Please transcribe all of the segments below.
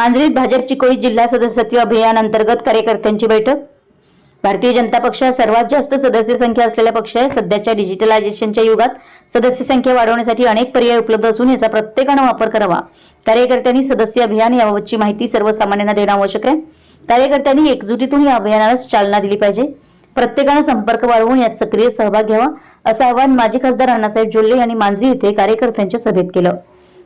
मांजरीत भाजप चिकोळी जिल्हा सदस्यत्व अभियान अंतर्गत कार्यकर्त्यांची बैठक. भारतीय जनता पक्ष हा सर्वात जास्त सदस्य संख्या असलेला पक्ष आहे. सध्याच्या डिजिटलायझेशनच्या युगात सदस्य संख्या वाढवण्यासाठी अनेक पर्याय उपलब्ध असून याचा प्रत्येकानं वापर करावा. कार्यकर्त्यांनी सदस्य अभियान याबाबतची माहिती सर्वसामान्यांना देणं आवश्यक आहे. कार्यकर्त्यांनी एकजुटीतून या अभियानाला चालना दिली पाहिजे. प्रत्येकानं संपर्क वाढवून यात सक्रिय सहभाग घ्यावा असं आवाहन माजी खासदार अण्णासाहेब जोल्ले यांनी मांजरी येथे कार्यकर्त्यांच्या सभेत केलं.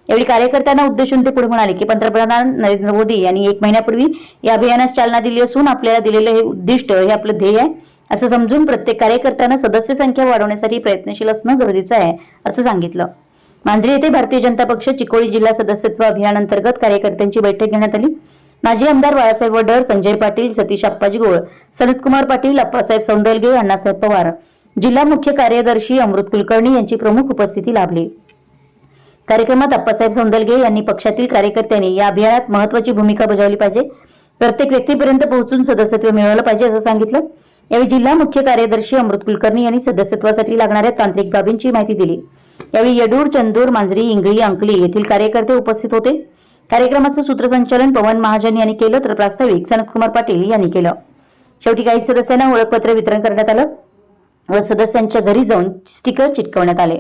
यावेळी कार्यकर्त्यांना उद्देशून ते पुढे म्हणाले की पंतप्रधान नरेंद्र मोदी यांनी एक महिन्यापूर्वी या अभियानास चालना दिली असून आपल्याला दिलेलं हे उद्दिष्ट हे आपलं ध्येय आहे असं समजून प्रत्येक कार्यकर्त्यांना सदस्य संख्या वाढवण्यासाठी प्रयत्नशील असणं गरजेचं आहे असं सांगितलं. मांजरी येथे भारतीय जनता पक्ष चिकोळी जिल्हा सदस्यत्व अभियानांतर्गत कार्यकर्त्यांची बैठक घेण्यात आली. माजी आमदार बाळासाहेब वडर संजय पाटील सतीश अप्पाजी गोळ सनतकुमार पाटील अप्पासाहेब सौंदलगे अण्णासाहेब पवार. जिल्हा मुख्य कार्यदर्शी अमृत कुलकर्णी यांची प्रमुख उपस्थिती लाभली. कार्यक्रमात अप्पासाहेब सौंदलगे यांनी पक्षातील कार्यकर्त्यांनी या अभियानात महत्वाची भूमिका बजावली पाहिजे. प्रत्येक व्यक्तीपर्यंत पोहोचून सदस्यत्व मिळवलं पाहिजे असं सांगितलं. यावेळी जिल्हा मुख्य कार्यदर्शी अमृत कुलकर्णी यांनी सदस्यत्वासाठी लागणाऱ्या तांत्रिक बाबींची माहिती दिली. यावेळी येडूर चंदूर मांजरी इंगळी अंकली येथील कार्यकर्ते उपस्थित होते. कार्यक्रमाचं सूत्रसंचालन पवन महाजन यांनी केलं तर प्रास्ताविक सनतकुमार पाटील यांनी केलं. शेवटी काही सदस्यांना ओळखपत्र वितरण करण्यात आलं व सदस्यांच्या घरी जाऊन स्टिकर चिटकवण्यात आले.